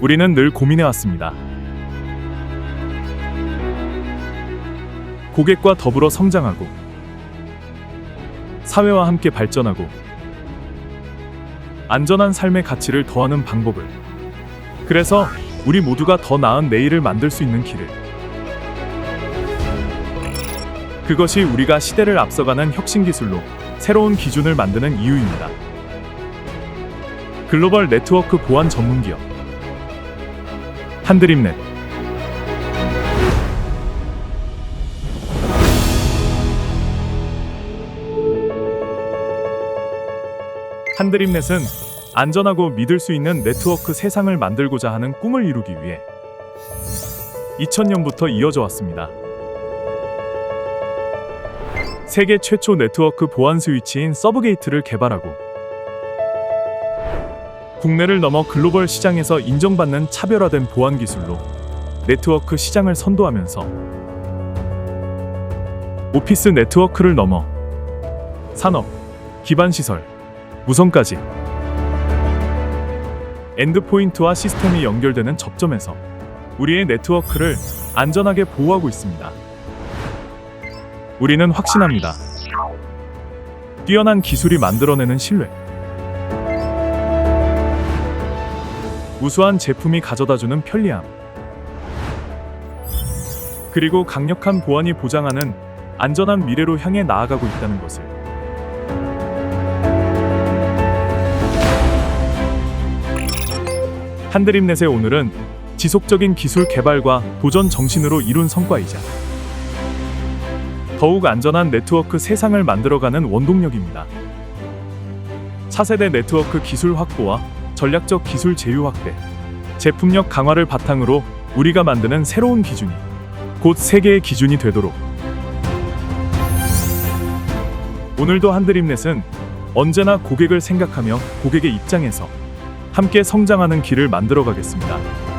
우리는 늘 고민해 왔습니다. 고객과 더불어 성장하고 사회와 함께 발전하고 안전한 삶의 가치를 더하는 방법을 그래서 우리 모두가 더 나은 내일을 만들 수 있는 길을 그것이 우리가 시대를 앞서가는 혁신 기술로 새로운 기준을 만드는 이유입니다. 글로벌 네트워크 보안 전문 기업 한드림넷 한드림넷은 안전하고 믿을 수 있는 네트워크 세상을 만들고자 하는 꿈을 이루기 위해 2000년부터 이어져 왔습니다. 세계 최초 네트워크 보안 스위치인 서브게이트를 개발하고 국내를 넘어 글로벌 시장에서 인정받는 차별화된 보안 기술로 네트워크 시장을 선도하면서 오피스 네트워크를 넘어 산업, 기반 시설, 무선까지 엔드포인트와 시스템이 연결되는 접점에서 우리의 네트워크를 안전하게 보호하고 있습니다. 우리는 확신합니다. 뛰어난 기술이 만들어내는 신뢰. 우수한 제품이 가져다주는 편리함. 그리고 강력한 보안이 보장하는 안전한 미래로 향해 나아가고 있다는 것을. 한드림넷의 오늘은 지속적인 기술 개발과 도전 정신으로 이룬 성과이자 더욱 안전한 네트워크 세상을 만들어가는 원동력입니다. 차세대 네트워크 기술 확보와 전략적 기술 제휴 확대, 제품력 강화를 바탕으로 우리가 만드는 새로운 기준이 곧 세계의 기준이 되도록 오늘도 한드림넷은 언제나 고객을 생각하며 고객의 입장에서 함께 성장하는 길을 만들어 가겠습니다.